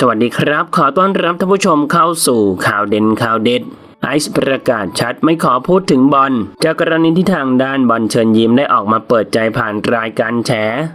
สวัสดีครับ ขอต้อนรับท่านผู้ชมเข้าสู่ข่าวเด่นข่าวเด็ด ไอซ์ประกาศชัดไม่ขอพูดถึงบอลจากกรณีที่ทางด้านบอลเชิญยิ้มได้ออกมาเปิดใจผ่านรายการแฉ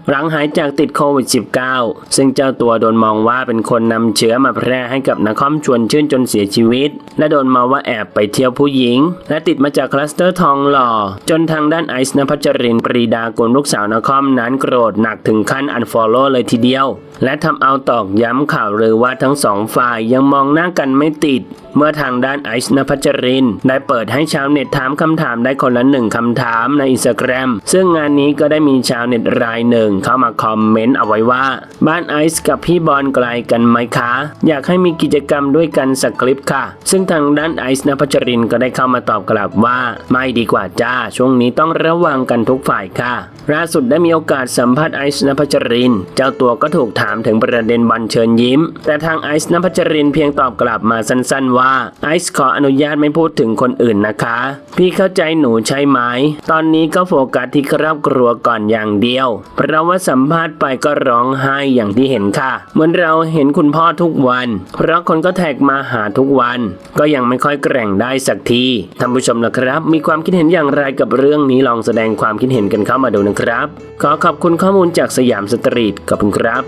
หลังหายจากติดโควิด -19 ซึ่งเจ้าตัวโดนมองว่าเป็นคนนำเชื้อมาแพร่ให้กับนักคอมชวนชื่นจนเสียชีวิต และโดนมาว่าแอบไปเที่ยวผู้หญิง และติดมาจากคลัสเตอร์ทองหล่อ จนทางด้านไอซ์นภัชรินปรีดากุลลูกสาวนักครนั้นโกรธหนักถึงขั้นอันฟอลโล่เลยทีเดียว และทำเอาตอกย้ำข่าวเลือว่าทั้งสองฝ่ายยังมองหน้ากันไม่ติด เมื่อทางด้านไอซ์นภชริน ได้เปิดให้ชาวเน็ตถามคำถามได้คนละหนึ่งคำถามในอินสตาแกรมซึ่งงานนี้ก็ได้มีชาวเน็ตรายหนึ่งเข้ามาคอมเมนต์เอาไว้ว่า บ้านไอซ์กับพี่บอลไกลกันไหมคะ อยากให้มีกิจกรรมด้วยกันสักคลิปค่ะ ซึ่งทางด้านไอซ์นภัชรินก็ได้เข้ามาตอบกลับว่า ไม่ดีกว่าจ้า ช่วงนี้ต้องระวังกันทุกฝ่ายค่ะล่าสุดได้มีโอกาสสัมภาษณ์ไอซ์นภัชริน เจ้าตัวก็ถูกถามถึงประเด็นบอลเชิญยิ้ม แต่ทางไอซ์นภัชรินเพียงตอบกลับมาสั้นๆว่าไอซ์ขออนุญาตไม่พูดถึงคนอื่นนะคะ พี่เข้าใจหนูใช่ไหม ตอนนี้ก็โฟกัสที่ครอบครัวก่อนอย่างเดียว เพราะว่าสัมภาษณ์ไปก็ร้องไห้อย่างที่เห็นค่ะ เหมือนเราเห็นคุณพ่อทุกวัน เพราะคนก็แท็กมาหาทุกวัน ก็ยังไม่ค่อยแกร่งได้สักทีท่านผู้ชมนะครับ มีความคิดเห็นอย่างไรกับเรื่องนี้ลองแสดงความคิดเห็นกันเข้ามาดูนะครับ ขอขอบคุณข้อมูลจากสยามสตรีทขอบคุณครับ